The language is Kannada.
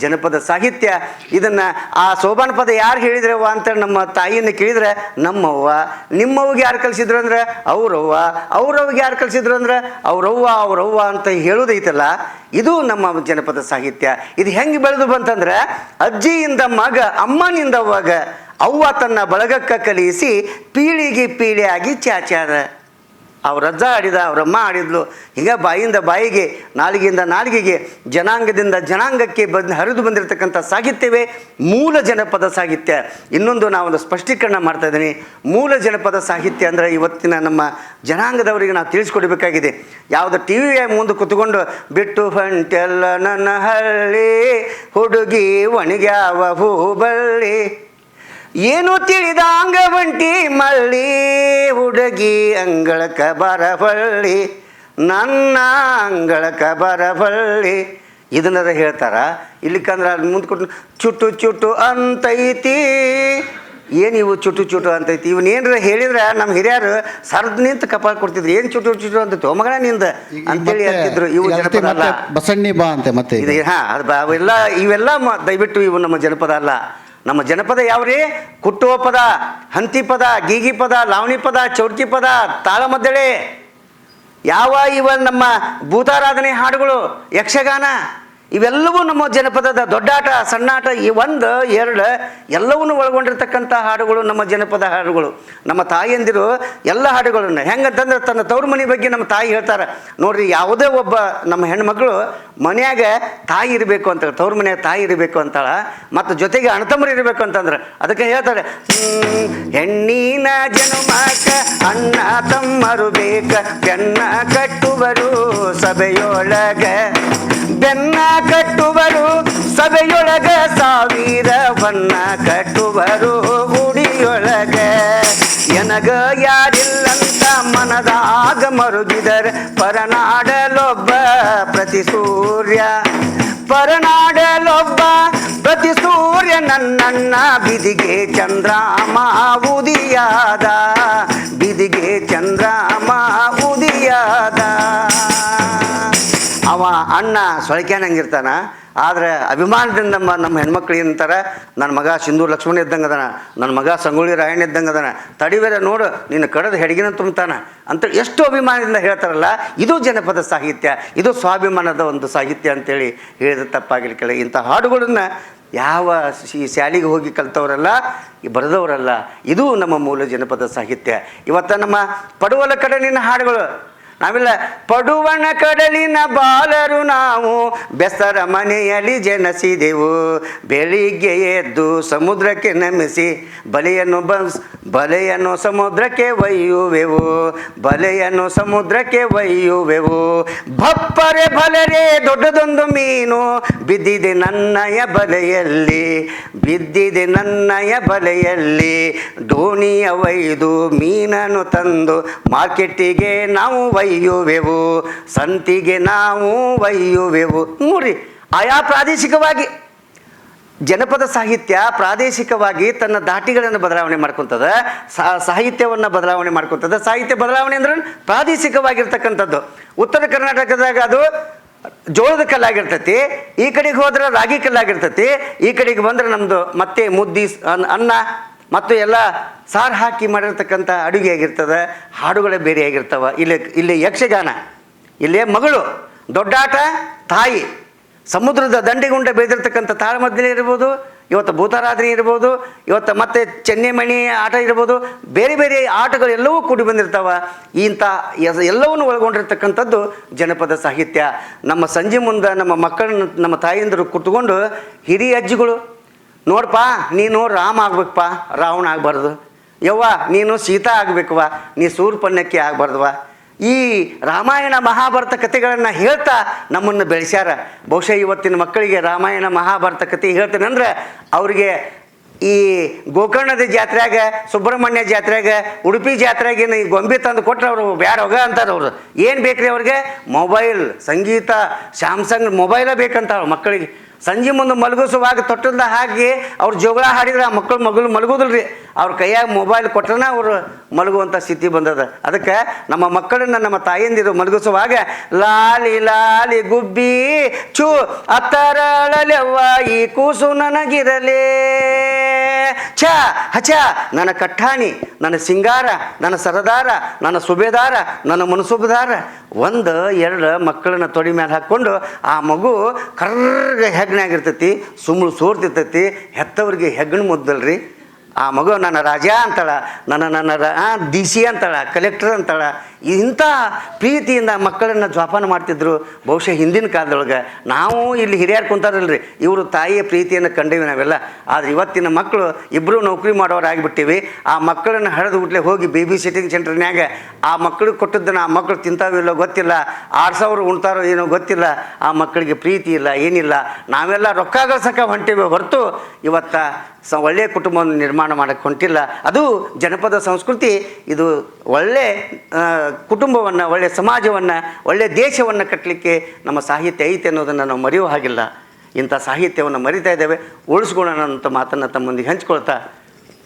ಜನಪದ ಸಾಹಿತ್ಯ. ಇದನ್ನು ಆ ಸೋಬಾನ ಪದ ಯಾರು ಹೇಳಿದ್ರವ್ವ ಅಂತ ನಮ್ಮ ತಾಯಿಯನ್ನು ಕೇಳಿದ್ರೆ, ನಮ್ಮವ್ವ ನಿಮ್ಮವ್ಗೆ ಯಾರು ಕಲಿಸಿದ್ರು ಅಂದ್ರೆ, ಅವ್ರವ್ವ ಅವ್ರವ್ಗೆ ಯಾರು ಕಲಿಸಿದ್ರು ಅಂದ್ರೆ, ಅವ್ರವ್ವ ಅವ್ರವ್ವ ಅಂತ ಹೇಳೋದೈತಲ್ಲ, ಇದು ನಮ್ಮ ಜನಪದ ಸಾಹಿತ್ಯ. ಇದು ಹೆಂಗೆ ಬೆಳೆದು ಬಂತಂದ್ರೆ, ಅಜ್ಜಿಯಿಂದ ಮಗ, ಅಮ್ಮನಿಂದ ಅವಾಗ ಅವ್ವ ತನ್ನ ಬಳಗಕ್ಕ ಕಲಿಸಿ, ಪೀಳಿಗೆ ಪೀಳಿಯಾಗಿ ಚಾಚಾದ ಅವ್ರ ಅಜ್ಜ ಆಡಿದ ಅವರಮ್ಮ ಆಡಿದ್ಲು. ಹಿಂಗೆ ಬಾಯಿಂದ ಬಾಯಿಗೆ, ನಾಲಿಗೆಯಿಂದ ನಾಲಿಗೆಗೆ, ಜನಾಂಗದಿಂದ ಜನಾಂಗಕ್ಕೆ ಬಂದು, ಹರಿದು ಬಂದಿರತಕ್ಕಂಥ ಸಾಹಿತ್ಯವೇ ಮೂಲ ಜನಪದ ಸಾಹಿತ್ಯ. ಇನ್ನೊಂದು ನಾವೊಂದು ಸ್ಪಷ್ಟೀಕರಣ ಮಾಡ್ತಾ ಇದ್ದೀನಿ. ಮೂಲ ಜನಪದ ಸಾಹಿತ್ಯ ಅಂದರೆ ಇವತ್ತಿನ ನಮ್ಮ ಜನಾಂಗದವರಿಗೆ ನಾವು ತಿಳಿಸ್ಕೊಡ್ಬೇಕಾಗಿದೆ. ಯಾವುದೋ ಟಿ ವಿಯ ಮುಂದೆ ಕುತ್ಕೊಂಡು, ಬಿಟ್ಟು ಹೊಂಟೆಲ್ಲ ನನ್ನ ಹಳ್ಳಿ, ಹುಡುಗಿ ಒಣಗ್ಯಾವ ಹೂಬಳ್ಳಿ. ಏನು ತಿಳಿದ ಅಂಗವಂಟಿ ಮಳ್ಳಿ ಹುಡುಗಿ ಅಂಗಳಕ ಬರಬಳ್ಳಿ ನನ್ನ ಅಂಗಳಕ ಬರಬಳ್ಳಿ ಇದನ್ನದ ಹೇಳ್ತಾರ? ಇಲ್ಲಿಕಂದ್ರೆ ಅಲ್ಲಿ ಮುಂದೆ ಕೊಟ್ಟು ಚುಟ್ಟು ಚುಟ್ಟು ಅಂತೈತಿ. ಏನು ಇವು ಚುಟ್ಟು ಚುಟ್ಟು ಅಂತೈತಿ? ಇವನ್ ಏನ್ರ ಹೇಳಿದ್ರೆ ನಮ್ಮ ಹಿರಿಯರು ಸರ್ದ್ ನಿಂತು ಕಪಾಳ ಕೊಡ್ತಿದ್ರು. ಏನು ಚುಟ್ಟು ಚುಟ್ಟು ಅಂತ ಮಗನ ನಿಂದ ಅಂತೇಳಿ ಅಂತಿದ್ರು. ಇವು ಜನಪದ ಅಲ್ಲ. ಬಸಣ್ಣಿ ಬಾ ಅಂತೆ ಮತ್ತೆ ಹಾ ಅದು ಬ- ಅವೆಲ್ಲ ಇವೆಲ್ಲ ದಯವಿಟ್ಟು ಇವು ನಮ್ಮ ಜನಪದ ಅಲ್ಲ. ನಮ್ಮ ಜನಪದ ಯಾವ್ರಿ? ಕುಟ್ಟುವ ಪದ, ಹಂತಿ ಪದ, ಗೀಗಿ ಪದ, ಲಾವಣಿ ಪದ, ಚೌಡ್ಕಿ ಪದ, ತಾಳಮದ್ದಳೆ. ಯಾವ ಇವ ನಮ್ಮ ಭೂತಾರಾಧನೆ ಹಾಡುಗಳು, ಯಕ್ಷಗಾನ? ಇವೆಲ್ಲವೂ ನಮ್ಮ ಜನಪದದ ದೊಡ್ಡಾಟ ಸಣ್ಣಾಟ ಈ ಒಂದು, ಎರಡು, ಎಲ್ಲವನ್ನೂ ಒಳಗೊಂಡಿರ್ತಕ್ಕಂಥ ಹಾಡುಗಳು ನಮ್ಮ ಜನಪದ ಹಾಡುಗಳು. ನಮ್ಮ ತಾಯಿಯಂದಿರು ಎಲ್ಲ ಹಾಡುಗಳನ್ನು. ಹೆಂಗಂತಂದ್ರೆ ತನ್ನ ತವ್ರ ಮನೆ ಬಗ್ಗೆ ನಮ್ಮ ತಾಯಿ ಹೇಳ್ತಾರೆ, ನೋಡ್ರಿ ಯಾವುದೇ ಒಬ್ಬ ನಮ್ಮ ಹೆಣ್ಮಗಳು ಮನೆಯಾಗ ತಾಯಿ ಇರಬೇಕು ಅಂತ ತವ್ರ ಮನ್ಯಾಗ ತಾಯಿ ಇರಬೇಕು ಅಂತಾಳ, ಮತ್ತು ಜೊತೆಗೆ ಅಣ್ಣತಮ್ಮರು ಇರಬೇಕು ಅಂತಂದ್ರೆ, ಅದಕ್ಕೆ ಹೇಳ್ತಾರೆ ಹೆಣ್ಣಿನ ಜನುಮಕ ಅಣ್ಣ ತಮ್ಮರು ಬೇಕ, ಬೆನ್ನ ಕಟ್ಟುವರು ಸಭೆಯೊಳಗ. ಬೆನ್ನ ಕಟ್ಟುವರು, ಸಭೆಯೊಳಗ ಸಾವಿರವನ್ನ ಕಟ್ಟುವರು, ಗುಡಿಯೊಳಗ. ಎನಗ ಯಾರಿಲ್ಲಂತ ಮನದಾಗ ಮರುಗಿದರ, ಪರನಾಡಲೊಬ್ಬ ಪ್ರತಿ ಸೂರ್ಯ. ಪರನಾಡಲೊಬ್ಬ ಪ್ರತಿ ಸೂರ್ಯ ನನ್ನನ್ನ ಬಿದಿಗೆ ಚಂದ್ರ ಉದಿಯಾದ. ಬಿದಿಗೆ ಚಂದ್ರ ಉದಿಯಾದ. ಅವ ಅಣ್ಣ ಸೊಳಕ್ಯಾನಂಗಿರ್ತಾನ ಆದ್ರೆ ಅಭಿಮಾನದಿಂದ ನಮ್ಮ ನಮ್ಮ ಹೆಣ್ಮಕ್ಳು ಏನಂತಾರೆ ನನ್ನ ಮಗ ಸಿಂಧೂರ್ ಲಕ್ಷ್ಮಣ ಇದ್ದಂಗೆ ಅದಾನ ನನ್ನ ಮಗ ಸಂಗೊಳ್ಳಿ ರಾಯಣ್ಣ ಇದ್ದಂಗೆ ಅದಾನ ತಡಿವೇರ ನೋಡು, ನಿನ್ನ ಕಡದ ಹೆಡಗಿನ ತುಂಬ್ತಾನ ಅಂತ ಎಷ್ಟು ಅಭಿಮಾನದಿಂದ ಹೇಳ್ತಾರಲ್ಲ, ಇದು ಜನಪದ ಸಾಹಿತ್ಯ, ಇದು ಸ್ವಾಭಿಮಾನದ ಒಂದು ಸಾಹಿತ್ಯ ಅಂತೇಳಿ ಹೇಳಿದ ತಪ್ಪಾಗಿರ್ಕಿಲ್ಲ ಇಂಥ ಹಾಡುಗಳನ್ನ ಯಾವ ಈ ಶಾಲೆಗೆ ಹೋಗಿ ಕಲ್ತವರಲ್ಲ ಬರೆದವರಲ್ಲ, ಇದು ನಮ್ಮ ಮೂಲ ಜನಪದ ಸಾಹಿತ್ಯ. ಇವತ್ತು ನಮ್ಮ ಪಡುವಲ ಕಡಲಿನ ಹಾಡುಗಳು. ನಾವೆಲ್ಲ ಪಡುವಣ ಕಡಲಿನ ಬಾಲರು ನಾವು ಬೆಸರ ಮನೆಯಲ್ಲಿ ಜನಿಸಿದೆವು. ಬೆಳಿಗ್ಗೆ ಎದ್ದು ಸಮುದ್ರಕ್ಕೆ ನಮಿಸಿ ಬಲೆಯನ್ನು ಬಸ್ ಬಲೆಯನ್ನು ಸಮುದ್ರಕ್ಕೆ ಒಯ್ಯುವೆವು. ಬಲೆಯನ್ನು ಸಮುದ್ರಕ್ಕೆ ಒಯ್ಯುವೆವು. ಭಪ್ಪರೆ ಬಲರೆ ದೊಡ್ಡದೊಂದು ಮೀನು ಬಿದ್ದಿದೆ ನನ್ನಯ ಬಲೆಯಲ್ಲಿ, ಬಿದ್ದಿದೆ ನನ್ನಯ ಬಲೆಯಲ್ಲಿ. ದೋಣಿಯ ಒಯ್ದು ಮೀನನ್ನು ತಂದು ಮಾರ್ಕೆಟ್ಟಿಗೆ ನಾವು ಒಯ್ಯುವೆವು, ಸಂತಿಗೆ ನಾವು ಒಯ್ಯುವೆವು. ನೋಡ್ರಿ ಆಯಾ ಪ್ರಾದೇಶಿಕವಾಗಿ, ಜನಪದ ಸಾಹಿತ್ಯ ಪ್ರಾದೇಶಿಕವಾಗಿ ತನ್ನ ದಾಟಿಗಳನ್ನು ಬದಲಾವಣೆ ಮಾಡ್ಕೊತದ ಸಾಹಿತ್ಯವನ್ನು ಬದಲಾವಣೆ ಮಾಡ್ಕೊತದ. ಸಾಹಿತ್ಯ ಬದಲಾವಣೆ ಅಂದ್ರೆ ಪ್ರಾದೇಶಿಕವಾಗಿರ್ತಕ್ಕಂಥದ್ದು. ಉತ್ತರ ಕರ್ನಾಟಕದಾಗ ಅದು ಜೋಳದ ಕಲ್ಲಾಗಿರ್ತೈತಿ, ಈ ಕಡೆಗೆ ಹೋದ್ರೆ ರಾಗಿ ಕಲ್ಲಾಗಿರ್ತೈತಿ, ಈ ಕಡೆಗೆ ಬಂದ್ರೆ ನಮ್ಮದು ಮತ್ತೆ ಮುದ್ದಿ ಅನ್ನ ಮತ್ತು ಎಲ್ಲ ಸಾರು ಹಾಕಿ ಮಾಡಿರ್ತಕ್ಕಂಥ ಅಡುಗೆ ಆಗಿರ್ತದೆ, ಹಾಡುಗಳೇ ಬೇರೆ ಆಗಿರ್ತವೆ. ಇಲ್ಲಿ ಇಲ್ಲಿ ಯಕ್ಷಗಾನ, ಇಲ್ಲಿ ಮಗಳು, ದೊಡ್ಡಾಟ, ತಾಯಿ. ಸಮುದ್ರದ ದಂಡೆಗುಂಡ ಬೆಳೆದಿರ್ತಕ್ಕಂಥ ತಾಳಮದ್ದಲೆ ಇರ್ಬೋದು, ಇವತ್ತು ಭೂತಾರಾಧನೆ ಇರ್ಬೋದು, ಇವತ್ತು ಮತ್ತೆ ಚೆನ್ನೆಮಣಿ ಆಟ ಇರ್ಬೋದು, ಬೇರೆ ಬೇರೆ ಆಟಗಳು ಎಲ್ಲವೂ ಕೂಡಿ ಬಂದಿರ್ತಾವ. ಇಂಥ ಎಲ್ಲವನ್ನು ಒಳಗೊಂಡಿರ್ತಕ್ಕಂಥದ್ದು ಜನಪದ ಸಾಹಿತ್ಯ. ನಮ್ಮ ಸಂಜೆ ಮುಂದೆ ನಮ್ಮ ಮಕ್ಕಳನ್ನ, ನಮ್ಮ ತಾಯಂದಿರು ಕುತ್ಕೊಂಡು ಹಿರಿಯ ಅಜ್ಜಿಗಳು ನೋಡಪ್ಪ ನೀನು ರಾಮ ಆಗ್ಬೇಕಪ್ಪ, ರಾವಣ ಆಗಬಾರ್ದು. ಯವ್ವ, ನೀನು ಸೀತಾ ಆಗಬೇಕವ್ವ, ನೀ ಸೂರ್ಪಣ್ಯಕ್ಕೆ ಆಗಬಾರ್ದವ ಈ ರಾಮಾಯಣ ಮಹಾಭಾರತ ಕಥೆಗಳನ್ನು ಹೇಳ್ತಾ ನಮ್ಮನ್ನು ಬೆಳೆಸ್ಯಾರ. ಬಹುಶಃ ಇವತ್ತಿನ ಮಕ್ಕಳಿಗೆ ರಾಮಾಯಣ ಮಹಾಭಾರತ ಕಥೆ ಹೇಳ್ತೇನೆ ಅಂದ್ರೆ ಅವರಿಗೆ ಈ ಗೋಕರ್ಣದ ಜಾತ್ರೆಯಾಗ, ಸುಬ್ರಹ್ಮಣ್ಯ ಜಾತ್ರೆಯಾಗ, ಉಡುಪಿ ಜಾತ್ರೆಯಾಗಿನ ಗೊಂಬೆ ತಂದು ಕೊಟ್ರೆ ಅವರು ಬ್ಯಾಡ ಹೋಗ ಅಂತಾರೆ ಅವರು. ಏನು ಬೇಕ್ರಿ ಅವ್ರಿಗೆ? ಮೊಬೈಲ್, ಸಂಗೀತ, ಸ್ಯಾಮ್ಸಂಗ್ ಮೊಬೈಲೇ ಬೇಕಂತಾರೆ ಮಕ್ಕಳಿಗೆ. ಸಂಜೆ ಮುಂದೆ ಮಲಗಿಸುವಾಗ ತೊಟ್ಟದ ಹಾಕಿ ಅವ್ರು ಜೋಗಳ ಹಾಡಿದ್ರೆ ಆ ಮಕ್ಕಳು ಮಗಳು ಮಲಗೋದಿಲ್ರಿ. ಅವ್ರ ಕೈಯಾಗ ಮೊಬೈಲ್ ಕೊಟ್ರನ ಅವರು ಮಲಗುವಂಥ ಸ್ಥಿತಿ ಬಂದದ. ಅದಕ್ಕೆ ನಮ್ಮ ಮಕ್ಕಳನ್ನ ನಮ್ಮ ತಾಯಿಯಂದಿರು ಮಲಗಿಸುವಾಗ, ಲಾಲಿ ಲಾಲಿ ಗುಬ್ಬಿ, ಚೂ, ಅತ್ತರಳಲೆವ್ವ, ಈ ಕೂಸು ನನಗಿರಲೇ. ಛ, ಹಚ, ನನ್ನ ಕಟ್ಟಾಣಿ ನನ್ನ ಸಿಂಗಾರ, ನನ್ನ ಸರದಾರ, ನನ್ನ ಸುಬೇದಾರ, ನನ್ನ ಮನಸುಬದಾರ ಒಂದು, ಎರಡು ಮಕ್ಕಳನ್ನ ತೊಡಿ ಮೇಲೆ ಹಾಕ್ಕೊಂಡು ಆ ಮಗು ಕರ್ರಗೆ ಹೆಗ್ಣಾಗಿರ್ತೈತಿ ಸುಮ್ಮಳು ಸೋರ್ತಿರ್ತೈತಿ, ಹೆತ್ತವ್ರಿಗೆ ಹೆಗ್ಗಣ ಮುದ್ದಲ್ರಿ. ಆ ಮಗು ನನ್ನ ರಾಜ ಅಂತಾಳ, ನನ್ನ ನನ್ನ ರಾ ಡಿ ಸಿ ಅಂತಾಳ, ಕಲೆಕ್ಟರ್ ಅಂತಾಳ. ಇಂಥ ಪ್ರೀತಿಯಿಂದ ಮಕ್ಕಳನ್ನು ಜೋಪಾನ ಮಾಡ್ತಿದ್ರು. ಬಹುಶಃ ಹಿಂದಿನ ಕಾಲದೊಳಗೆ ನಾವು ಇಲ್ಲಿ ಹಿರಿಯರು ಕುಂತಾರಲ್ರಿ. ಇವರು ತಾಯಿಯ ಪ್ರೀತಿಯನ್ನು ಕಂಡೇವಿ ನಾವೆಲ್ಲ. ಆದರೆ ಇವತ್ತಿನ ಮಕ್ಕಳು ಇಬ್ಬರು ನೌಕರಿ ಮಾಡೋರಾಗಿಬಿಟ್ಟಿವಿ. ಆ ಮಕ್ಕಳನ್ನು ಹರಿದು ಬಿಟ್ಲೆ ಹೋಗಿ ಬೇಬಿ ಸಿಟ್ಟಿಂಗ್ ಸೆಂಟರ್ನ್ಯಾಗ ಆ ಮಕ್ಕಳಿಗೆ ಕೊಟ್ಟಿದ್ದನ್ನು ಆ ಮಕ್ಕಳು ತಿಂತಾವಿಲ್ಲೋ ಗೊತ್ತಿಲ್ಲ. ಆರು ಸಾವಿರ ಉಣ್ತಾರೋ ಏನೋ ಗೊತ್ತಿಲ್ಲ. ಆ ಮಕ್ಕಳಿಗೆ ಪ್ರೀತಿ ಇಲ್ಲ, ಏನಿಲ್ಲ. ನಾವೆಲ್ಲ ರೊಕ್ಕ ಗಳಿಸೋಕೆ ಹೊಂಟೇವೆ ಹೊರತು ಇವತ್ತ ಸ ಒಳ್ಳೆಯ ಕುಟುಂಬವನ್ನು ನಿರ್ಮಾಣ ಮಾಡಕ್ಕೆ ಹೊಂಟಿಲ್ಲ. ಅದು ಜನಪದ ಸಂಸ್ಕೃತಿ. ಇದು ಒಳ್ಳೆ ಕುಟುಂಬವನ್ನು ಒಳ್ಳೆಯ ಸಮಾಜವನ್ನು ಒಳ್ಳೆಯ ದೇಶವನ್ನು ಕಟ್ಟಲಿಕ್ಕೆ ನಮ್ಮ ಸಾಹಿತ್ಯ ಐತೆ ಅನ್ನೋದನ್ನು ನಾವು ಮರೆಯೋ ಹಾಗಿಲ್ಲ. ಇಂಥ ಸಾಹಿತ್ಯವನ್ನು ಮರಿತಾ ಇದ್ದೇವೆ. ಉಳಿಸ್ಕೊಳ್ಳೋಣ ಅಂತ ಮಾತನ್ನು ತಮ್ಮೊಂದಿಗೆ ಹಂಚ್ಕೊಳ್ತಾ